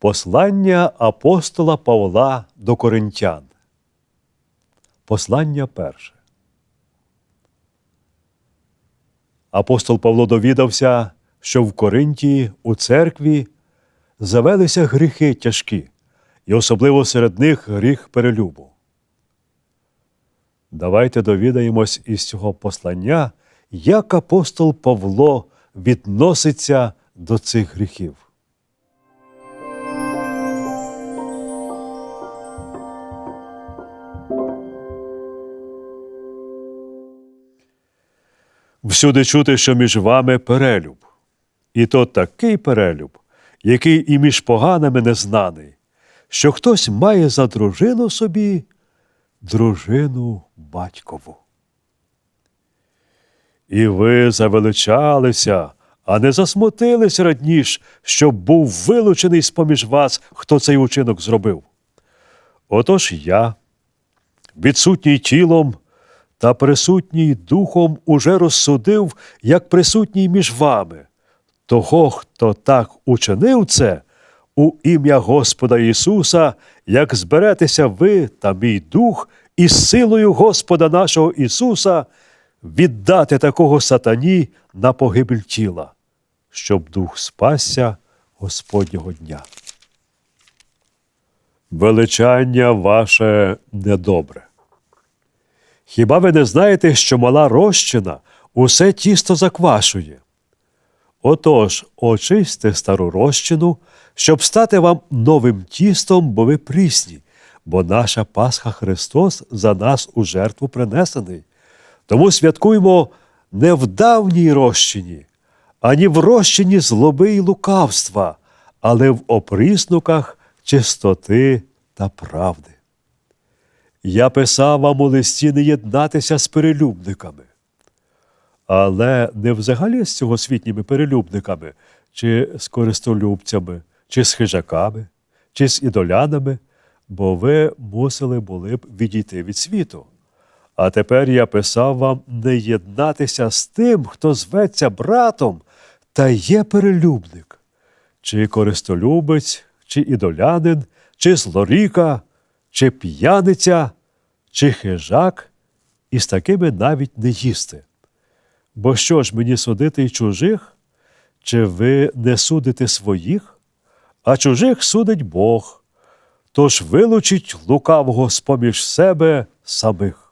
Послання апостола Павла до Коринтян. Послання перше. Апостол Павло довідався, що в Коринті у церкві завелися гріхи тяжкі, і особливо серед них гріх перелюбу. Давайте довідаємось із цього послання, як апостол Павло відноситься до цих гріхів. Всюди чути, що між вами перелюб. І то такий перелюб, який і між поганими не знаний, що хтось має за дружину собі дружину батькову. І ви завеличалися, а не засмутились радніш, щоб був вилучений з поміж вас, хто цей учинок зробив. Отож я, відсутній тілом та присутній духом, уже розсудив, як присутній між вами, того, хто так учинив це, у ім'я Господа Ісуса, як зберетеся ви та мій дух, і силою Господа нашого Ісуса віддати такого сатані на погибель тіла, щоб дух спасся Господнього дня. Величання ваше недобре. Хіба ви не знаєте, що мала розчина усе тісто заквашує? Отож, очисьте стару розчину, щоб стати вам новим тістом, бо ви прісні, бо наша Пасха Христос за нас у жертву принесений. Тому святкуймо не в давній розчині, ані в розчині злоби й лукавства, але в опріснуках чистоти та правди. Я писав вам у листі не єднатися з перелюбниками. Але не взагалі з цьогосвітніми перелюбниками, чи з користолюбцями, чи з хижаками, чи з ідолянами, бо ви мусили були б відійти від світу. А тепер я писав вам не єднатися з тим, хто зветься братом, та є перелюбник, чи користолюбець, чи ідолянин, чи злоріка, чи п'яниця, чи хижак, і з такими навіть не їсти. Бо що ж мені судити й чужих? Чи ви не судите своїх? А чужих судить Бог, тож вилучіть лукавого з поміж себе самих.